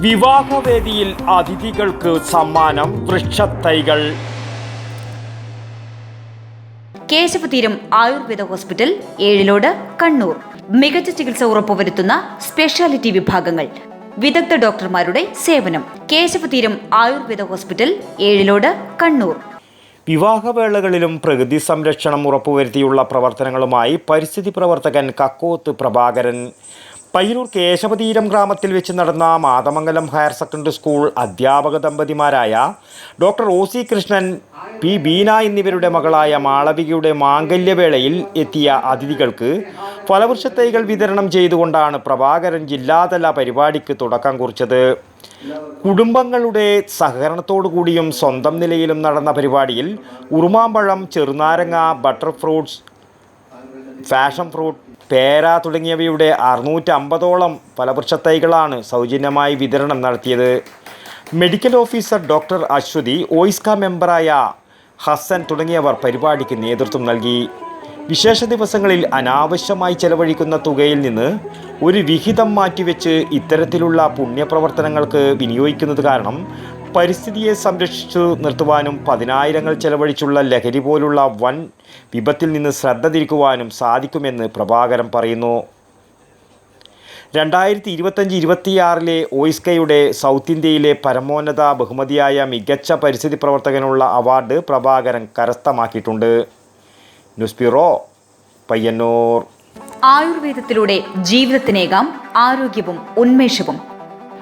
വിവാഹവേദിയിൽ അതിഥികൾക്ക് സമ്മാനം വൃക്ഷത്തൈകൾ. കേശവതീരം ആയുർവേദ ഹോസ്പിറ്റൽ ഏഴിലോട് കണ്ണൂർ. മികച്ച ചികിത്സ ഉറപ്പുവരുത്തുന്ന സ്പെഷ്യാലിറ്റി വിഭാഗങ്ങൾ. വിദഗ്ധ ഡോക്ടർമാരുടെ സേവനം. കേശവതീരം ആയുർവേദ ഹോസ്പിറ്റൽ ഏഴിലോട് കണ്ണൂർ. വിവാഹവേളകളിലും പ്രകൃതി സംരക്ഷണം ഉറപ്പുവരുത്തിയുള്ള പ്രവർത്തനങ്ങളുമായി പരിസ്ഥിതി പ്രവർത്തകൻ കക്കോത്ത് പ്രഭാകരൻ. പയ്യന്നൂർ കേശവതീരം ഗ്രാമത്തിൽ വെച്ച് നടന്ന മാതമംഗലം ഹയർ സെക്കൻഡറി സ്കൂൾ അധ്യാപക ദമ്പതിമാരായ doctor O C Krishnan P Beena എന്നിവരുടെ മകളായ മാളവികയുടെ മാംഗല്യവേളയിൽ എത്തിയ അതിഥികൾക്ക് ഫലവൃക്ഷ തൈകൾ വിതരണം ചെയ്തുകൊണ്ടാണ് പ്രഭാകരൻ ജില്ലാതല പരിപാടിക്ക് തുടക്കം കുറിച്ചത്. കുടുംബങ്ങളുടെ സഹകരണത്തോടു കൂടിയും സ്വന്തം നിലയിലും നടന്ന പരിപാടിയിൽ ഉറുമാമ്പഴം ചെറുനാരങ്ങ ബട്ടർ ഫ്രൂട്ട്സ് ഫാഷൻ ഫ്രൂട്ട് പേര തുടങ്ങിയവയുടെ അറുന്നൂറ്റമ്പതോളം ഫലവൃക്ഷത്തൈകളാണ് സൗജന്യമായി വിതരണം നടത്തിയത്. Medical officer doctor Aswathi OISCA മെമ്പറായ Hasan തുടങ്ങിയവർ പരിപാടിക്ക് നേതൃത്വം നൽകി. വിശേഷ ദിവസങ്ങളിൽ അനാവശ്യമായി ചെലവഴിക്കുന്ന തുകയിൽ നിന്ന് ഒരു വിഹിതം മാറ്റിവെച്ച് ഇത്തരത്തിലുള്ള പുണ്യപ്രവർത്തനങ്ങൾക്ക് വിനിയോഗിക്കുന്നത് കാരണം പരിസ്ഥിതിയെ സംരക്ഷിച്ചു നിർത്തുവാനും പതിനായിരങ്ങൾ ചെലവഴിച്ചുള്ള ലഹരി പോലുള്ള വൻ വിപത്തിൽ നിന്ന് ശ്രദ്ധ തിരിക്കുവാനും സാധിക്കുമെന്ന് പ്രഭാകരൻ പറയുന്നു. രണ്ടായിരത്തി ഇരുപത്തഞ്ച് ഇരുപത്തിയാറിലെ ഓയിസ്കയുടെ സൗത്ത് ഇന്ത്യയിലെ പരമോന്നത ബഹുമതിയായ മികച്ച പരിസ്ഥിതി പ്രവർത്തകനുള്ള award Prabhakaran കരസ്ഥമാക്കിയിട്ടുണ്ട്. News bureau Payyanur. ആയുർവേദത്തിലൂടെ ജീവിതത്തിനേകാം ആരോഗ്യവും ഉന്മേഷവും